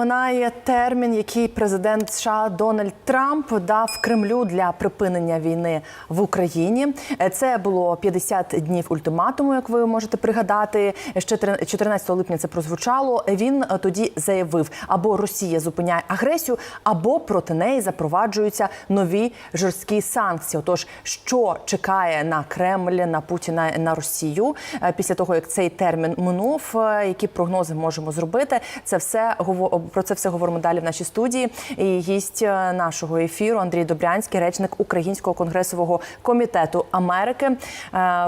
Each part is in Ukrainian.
Минає термін, який президент США Дональд Трамп дав Кремлю для припинення війни в Україні. Це було 50 днів ультиматуму, як ви можете пригадати. Ще 14 липня це прозвучало. Він тоді заявив: або Росія зупиняє агресію, або проти неї запроваджуються нові жорсткі санкції. Отож, що чекає на Кремль, на Путіна, на Росію е, після того, як цей термін минув, е, які прогнози можемо зробити? Це все гово- про це все говоримо далі в нашій студії. І гість е, нашого ефіру Андрій Добрянський, речник Українського конгресового комітету Америки. Е,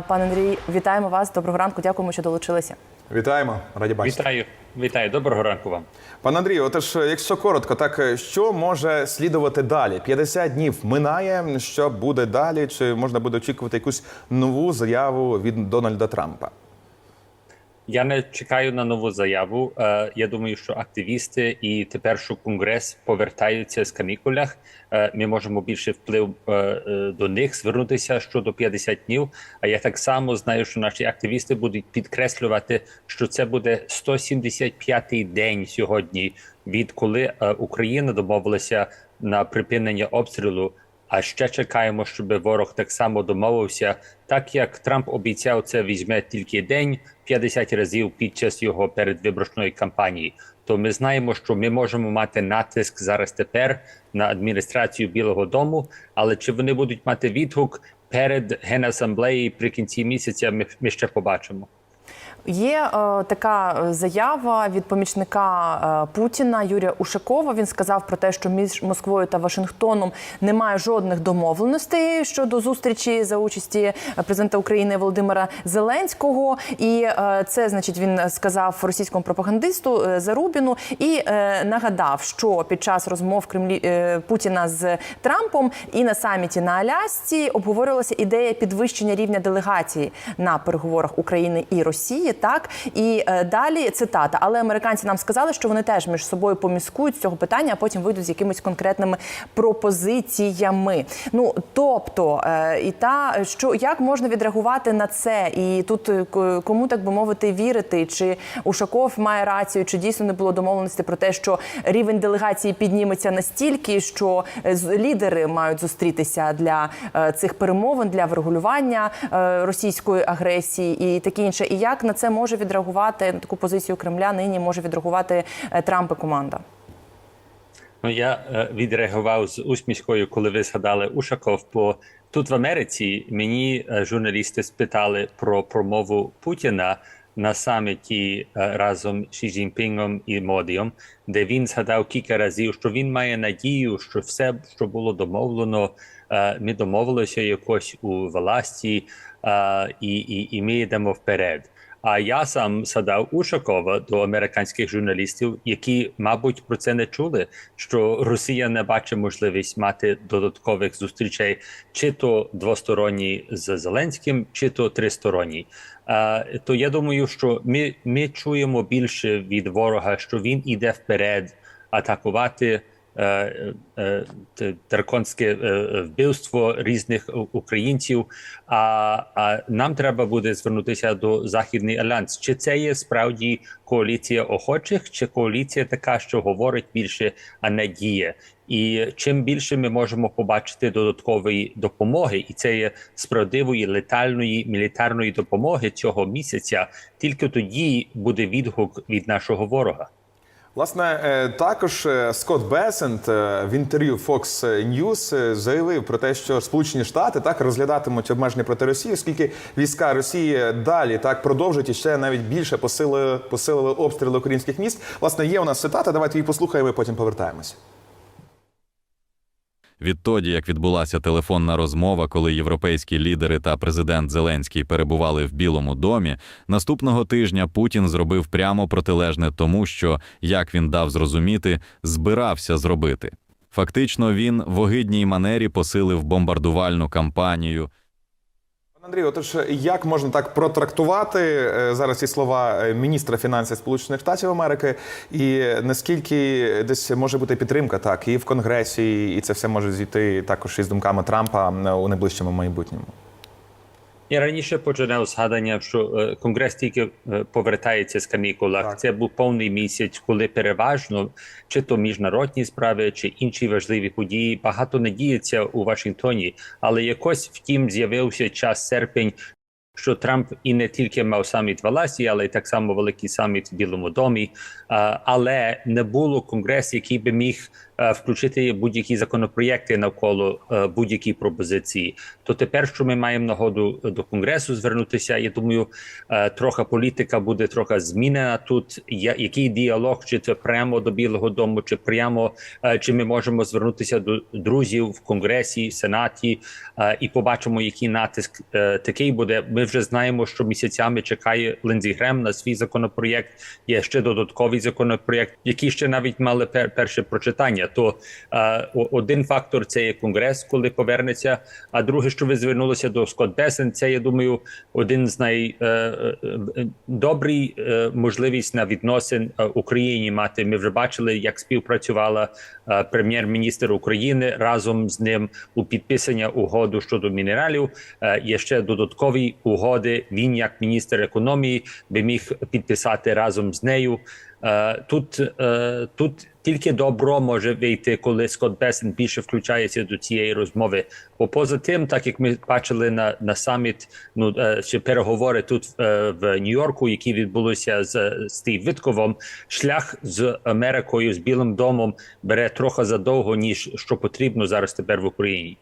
Пане Андрій, вітаємо вас. Доброго ранку. Дякуємо, що долучилися. Вітаємо, раді бачити. Вітаю, вітаю, доброго ранку вам. Пане Андрію, отож, якщо коротко, так е, що може слідувати далі? 50 днів минає. Що буде далі? Чи можна буде очікувати якусь нову заяву від Дональда Трампа? Я не чекаю на нову заяву. Е, Я думаю, що активісти і тепер, що конгрес повертаються з канікулях, е, ми можемо більше вплив е, до них звернутися щодо 50 днів. А я так само знаю, що наші активісти будуть підкреслювати, що це буде 175-й день сьогодні, відколи Україна домовилася на припинення обстрілу. А ще чекаємо, щоб ворог так само домовився, так як Трамп обіцяв, це візьме тільки день 50 разів під час його передвиборчної кампанії. То ми знаємо, що ми можемо мати натиск зараз тепер на адміністрацію Білого Дому, але чи вони будуть мати відгук перед генасамблеєю при кінці місяця? Ми, ми ще побачимо. Є е, така заява від помічника е, Путіна Юрія Ушакова. Він сказав про те, що між Москвою та Вашингтоном немає жодних домовленостей щодо зустрічі за участі президента України Володимира Зеленського. І е, це значить він сказав російському пропагандисту е, Зарубіну і е, нагадав, що під час розмов Кремлі е, Путіна з Трампом і на саміті на Алясці обговорювалася ідея підвищення рівня делегації на переговорах України і Росії. Так і е, далі цитата. Але американці нам сказали, що вони теж між собою поміскують цього питання, а потім вийдуть з якимись конкретними пропозиціями. Ну тобто, е, і та що як можна відреагувати на це, і тут е, кому так би мовити вірити, чи Ушаков має рацію, чи дійсно не було домовленості про те, що рівень делегації підніметься настільки, що лідери мають зустрітися для цих перемовин для врегулювання російської агресії і таке інше. І як на це може відреагувати на таку позицію Кремля? Нині може відреагувати е, Трамп і команда? Ну я е, відреагував з усмішкою, коли ви згадали Ушаков. Бо тут в Америці мені е, журналісти спитали про промову Путіна на саміті разом з Ші Цзіньпінгом і Модієм, де він згадав кілька разів, що він має надію, що все, що було домовлено, ми домовилися якось у власті, і, і, і ми йдемо вперед. А я сам згадав Ушакова до американських журналістів, які, мабуть, про це не чули. Що Росія не бачить можливість мати додаткових зустрічей, чи то двосторонні з Зеленським, чи то тристоронні. То я думаю, що ми, ми чуємо більше від ворога, що він іде вперед атакувати. Е, е, Драконське е, вбивство різних українців. А, а нам треба буде звернутися до Західний альянс. Чи це є справді коаліція охочих, чи коаліція така, що говорить більше, а не діє? І чим більше ми можемо побачити додаткової допомоги, і це є справедливої летальної мілітарної допомоги цього місяця, тільки тоді буде відгук від нашого ворога. Власне, е, також е, Скотт Бесент е, в інтерв'ю Fox News заявив про те, що Сполучені Штати так розглядатимуть обмеження проти Росії, оскільки війська Росії далі так продовжують і ще навіть більше посилили, посилили обстріли українських міст. Власне, є у нас цитата. Давайте її послухаємо, і потім повертаємося. Відтоді, як відбулася телефонна розмова, коли європейські лідери та президент Зеленський перебували в Білому домі, наступного тижня Путін зробив прямо протилежне тому, що, як він дав зрозуміти, збирався зробити. Фактично, він в огидній манері посилив бомбардувальну кампанію. Пане Андрію, отож, як можна так протрактувати е, зараз ці слова е, міністра фінансів Сполучених Штатів Америки, і наскільки десь може бути підтримка так і в Конгресі, і це все може зійти також із думками Трампа е, у найближчому майбутньому? Я раніше починав згадання, що конгрес тільки повертається з канікулах. Так. Це був повний місяць, коли переважно чи то міжнародні справи, чи інші важливі події багато не діється у Вашингтоні. Але якось втім з'явився час серпень. Що Трамп і не тільки мав саміт в Аласі, але й так само великий саміт в Білому домі. Але не було конгресу, який би міг е, включити будь-які законопроєкти навколо е, будь-які пропозиції. То тепер, що ми маємо нагоду до конгресу звернутися, я думаю, е, трохи політика буде трохи змінена тут. Який діалог, чи це прямо до Білого Дому, чи прямо чи ми можемо звернутися до друзів в конгресі, сенаті е, і побачимо, який натиск такий буде. Ми вже знаємо, що місяцями чекає Линдзі Грем на свій законопроєкт. Є ще додатковий законопроєкт, який ще навіть мали пер- перше прочитання. То е, о- один фактор це є конгрес, коли повернеться. А друге, що ви звернулися до Скотт Бесен, це я думаю, один з най е, е, е, е, можливість на відносин е, Україні мати. Ми вже бачили, як співпрацювала е, прем'єр-міністр України разом з ним у підписання угоду щодо мінералів. Е, Є ще додаткові угоди. Він, як міністр економії, би міг підписати разом з нею. Е, Тут, е, тут тільки добро може вийти, коли Скотт Бесен більше включається до цієї розмови. Бо поза тим, так як ми бачили на, на саміт, ну е, чи переговори тут в Нью-Йорку, які відбулися з Стів Витковом, шлях з Америкою з Білим домом бере трохи задовго, ніж що потрібно зараз тепер в Україні.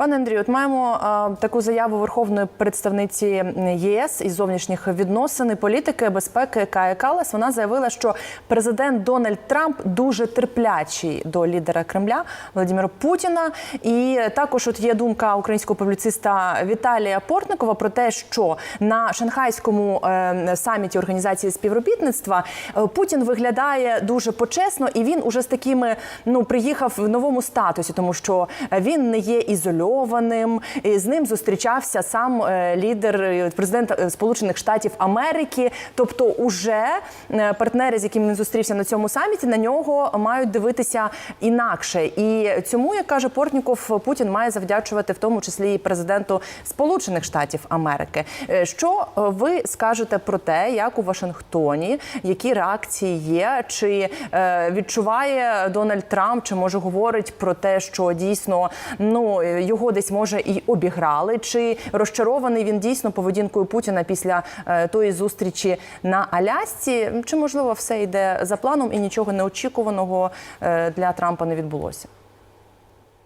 Пане Андрію, от маємо а, таку заяву верховної представниці ЄС із зовнішніх відносин політики безпеки Кая Калас. Вона заявила, що президент Дональд Трамп дуже терплячий до лідера Кремля Володимира Путіна. І також от є думка українського публіциста Віталія Портникова про те, що на шанхайському е, саміті організації співробітництва е, Путін виглядає дуже почесно, і він уже з такими ну приїхав в новому статусі, тому що він не є ізольованим. І з ним зустрічався сам е, лідер е, президент е, Сполучених Штатів Америки. Тобто, уже партнери, з якими він зустрівся на цьому саміті, на нього мають дивитися інакше. І цьому, як каже Портніков, Путін має завдячувати в тому числі і президенту Сполучених Штатів Америки. Що ви скажете про те, як у Вашингтоні, які реакції є? Чи відчуває Дональд Трамп, чи може говорить про те, що дійсно ну його десь може і обіграли? Чи розчарований він дійсно поведінкою Путіна після е, тої зустрічі на Алясці? Чи можливо все йде за планом і нічого неочікуваного е, для Трампа не відбулося?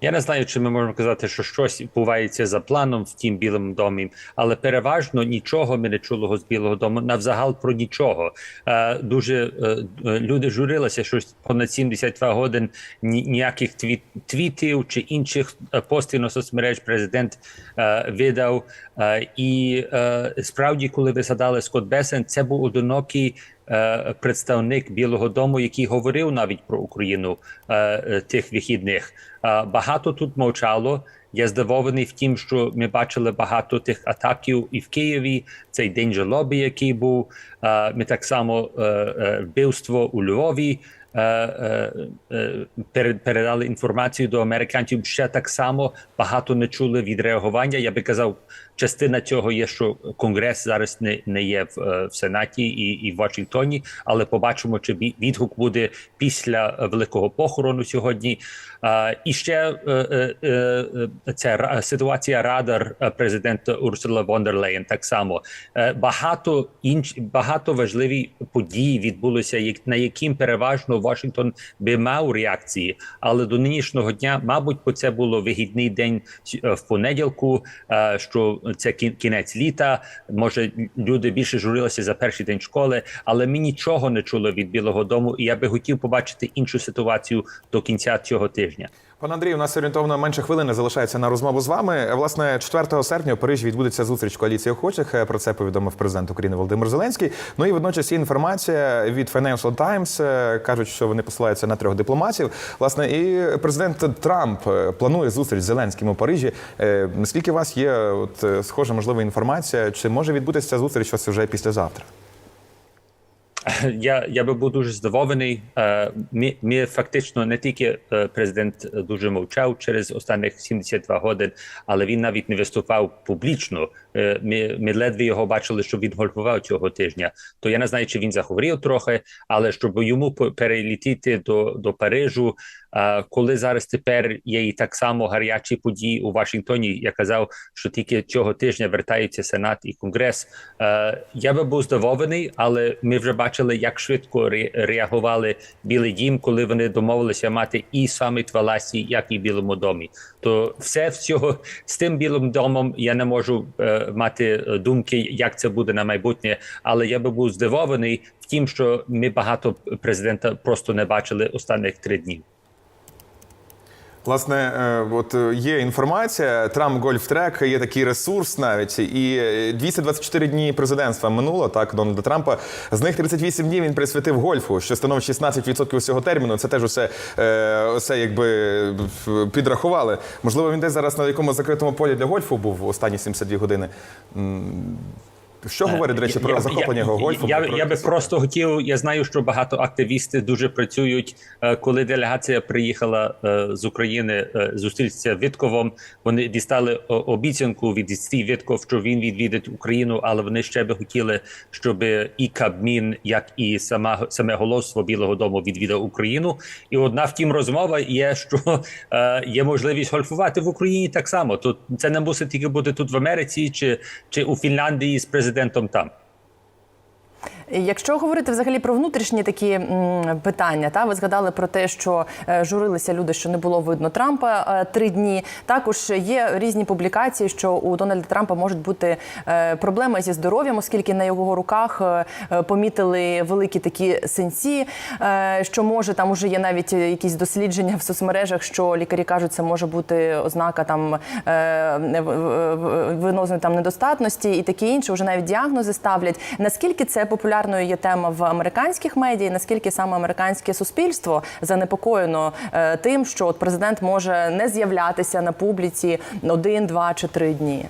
Я не знаю, чи ми можемо казати, що щось відбувається за планом в тім білому домі, але переважно нічого ми не чули з білого дому навзагал про нічого. Е, дуже е, е, люди журилися, що понад 72 годин ні, ніяких твіт, твітів чи інших постів на соцмереж президент видав. І справді, коли ви згадали Скотт Бесен, це був одинокий представник Білого Дому, який говорив навіть про Україну е, е, тих вихідних. Е, Багато тут мовчало. Я здивований в тім, що ми бачили багато тих атаків і в Києві. Цей день жалоби, який був. Е, Ми так само е, е, вбивство у Львові. Е, е, е, пере- Передали інформацію до американців. Ще так само багато не чули відреагування. Я би казав, частина цього є, що конгрес зараз не, не є в, в Сенаті і, і в Вашингтоні, але побачимо, чи ві- відгук буде після великого похорону сьогодні. І ще е, е, е, ця ситуація радар президента Урсула фон дер Лейн так само. Багато інш багато важливі події відбулися, як- на яким переважно Вашингтон би мав реакції. Але до нинішнього дня, мабуть, бо це було вигідний день е, в понеділку, е, що це кін- кінець літа. Може, люди більше журилися за перший день школи, але ми нічого не чули від Білого Дому, і я би хотів побачити іншу ситуацію до кінця цього тижня. Пане Андрію, у нас орієнтовно менше хвилини залишається на розмову з вами. Власне, 4 серпня у Парижі відбудеться зустріч коаліції охочих. Е, Про це повідомив президент України Володимир Зеленський. Ну і водночас є інформація від Financial Times. е, кажуть, що вони посилаються на трьох дипломатів. Власне, і президент Трамп е, планує зустріч з Зеленським у Парижі. Наскільки у вас є от схожа можлива інформація? Чи може відбутися ця зустріч ось вже післязавтра? Я, я би був дуже здивований. Е, Ми, ми фактично не тільки е, президент дуже мовчав через останніх 72 годин, але він навіть не виступав публічно ми, ми ледве його бачили, що він гольфував цього тижня. То я не знаю, чи він захворів трохи, але щоб йому перелетіти до, до Парижу, коли зараз тепер є і так само гарячі події у Вашингтоні, я казав, що тільки цього тижня вертаються Сенат і Конгрес. Е, я би був здивований, але ми вже бачили, як швидко ре- реагували Білий Дім, коли вони домовилися мати і саміт в Аласі, як і Білому домі. То все всього з тим білим домом я не можу е, мати е, думки, як це буде на майбутнє. Але я би був здивований в тім, що ми багато президента просто не бачили останніх три дні. Власне, е, от е, є інформація, Трамп Гольф Трек, є такий ресурс навіть, і е, 224 дні президентства минуло так Дональда Трампа. З них 38 днів він присвятив гольфу, що становить 16% всього терміну. Це теж усе, е, усе якби е, підрахували. Можливо, він десь зараз на якомусь закритому полі для гольфу був останні 72 години. Що говорить, до речі, про Я- захоплення я- гольфом? Я, Про- я би просто хотів. Я знаю, що багато активістів дуже працюють. Е, Коли делегація приїхала е, з України е, зустрітися Вітковом, вони дістали обіцянку від Стів Вітков, що він відвідить Україну, але вони ще би хотіли, щоб і Кабмін, як і сама саме голосство Білого Дому відвідав Україну. І одна втім розмова є, що е, є можливість гольфувати в Україні так само. То це не мусить тільки бути тут в Америці чи, чи у Фінляндії з президентом там. Якщо говорити взагалі про внутрішні такі питання, та ви згадали про те, що е, журилися люди, що не було видно Трампа е, три дні. Також є різні публікації, що у Дональда Трампа можуть бути е, проблеми зі здоров'ям, оскільки на його руках помітили великі такі синці, е, що може там уже є навіть якісь дослідження в соцмережах, що лікарі кажуть, це може бути ознака там в- в- в- венозної там недостатності і таке інше. Вже навіть діагнози ставлять. Наскільки це популярною є тема в американських медіа, наскільки саме американське суспільство занепокоєно е, тим, що от президент може не з'являтися на публіці один, два чи три дні?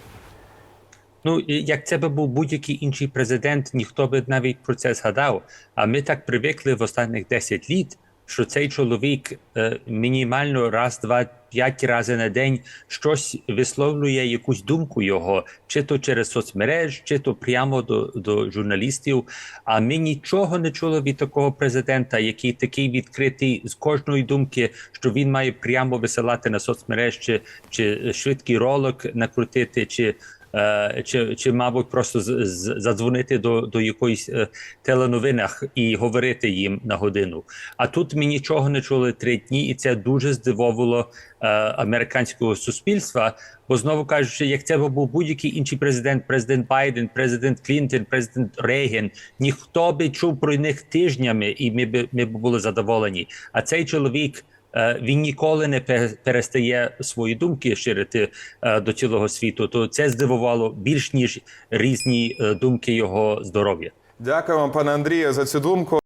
Ну, як це би був будь-який інший президент, ніхто би навіть про це згадав. А ми так привикли в останніх 10 літ, що цей чоловік е, мінімально раз, два, п'ять разів на день щось висловлює якусь думку його, чи то через соцмереж, чи то прямо до, до журналістів. А ми нічого не чули від такого президента, який такий відкритий з кожної думки, що він має прямо висилати на соцмереж, чи, чи швидкий ролик накрутити, чи чи, чи, мабуть, просто з, задзвонити до, до якоїсь е, теленовинах і говорити їм на годину. А тут ми нічого не чули три дні, і це дуже здивовувало е, американського суспільства. Бо знову кажучи, як це був будь-який інший президент, президент Байден, президент Клінтон, президент Рейган, ніхто би чув про них тижнями, і ми б ми б були задоволені. А цей чоловік. Е, Він ніколи не перестає свої думки ширити е, до цілого світу. То це здивувало більш ніж різні е, думки його здоров'я. Дякую вам, пане Андрію, за цю думку.